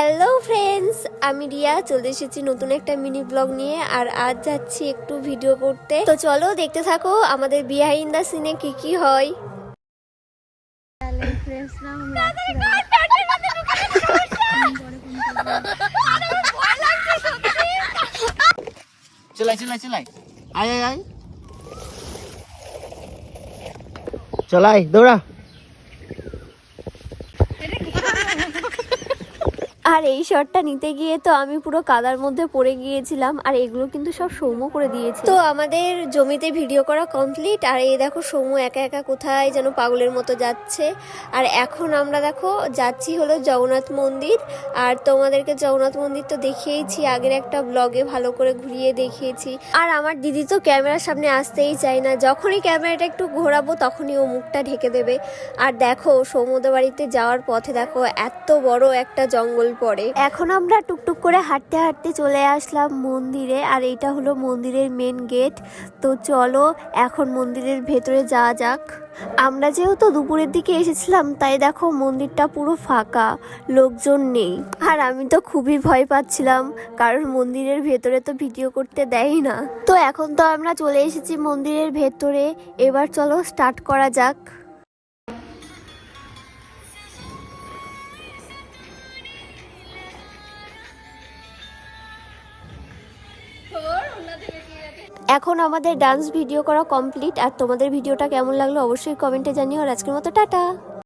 Hello friends আমি রিয়া, চলে এসেছি নতুন একটা মিনি ব্লগ নিয়ে, আর আজ যাচ্ছি একটু ভিডিও করতে। তো চলো, দেখতে থাকো আমাদের বিহাইন্ড দ্য সিনে কি কি হয়। চলাই চলাই, দৌড়া। আর এই শটটা নিতে গিয়ে তো আমি পুরো কাদার মধ্যে পড়ে গিয়েছিলাম, আর এগুলো কিন্তু সব সৌম্য করে দিয়েছে। তো আমাদের জমিতে ভিডিও করা কমপ্লিট আর এই দেখো সৌম্য একা একা কোথায় যেন পাগলের মতো যাচ্ছে। আর এখন আমরা দেখো, যাচ্ছি হলো জগন্নাথ মন্দির, আর তোমাদেরকে জগন্নাথ মন্দির তো দেখিয়েছি, আগের একটা ব্লগে ভালো করে ঘুরিয়ে দেখিয়েছি। আর আমার দিদি তো ক্যামেরার সামনে আসতেই চায় না, যখনই ক্যামেরাটা একটু ঘোরাবো তখনই ও মুখটা ঢেকে দেবে। আর দেখো সৌমদের বাড়িতে যাওয়ার পথে দেখো, এত বড় একটা জঙ্গল পড়ে এখন আমরা টুকটুক করে হাঁটতে হাঁটতে চলে আসলাম মন্দিরে, আর এইটা হলো মন্দিরের মেন গেট তো চলো, এখন মন্দিরের ভেতরে যাওয়া যাক। আমরা যেহেতু দুপুরের দিকে এসেছিলাম, তাই দেখো মন্দিরটা পুরো ফাঁকা, লোকজন নেই। আর আমি তো খুবই ভয় পাচ্ছিলাম, কারণ মন্দিরের ভেতরে তো ভিডিও করতে দেয় না। তো এখন তো আমরা চলে এসেছি মন্দিরের ভেতরে, এবার চলো স্টার্ট করা যাক। এখন আমাদের ডান্স ভিডিও করা কমপ্লিট আর তোমাদের ভিডিওটা কেমন লাগল অবশ্যই কমেন্টে জানিও। আর আজকের মতো টাটা।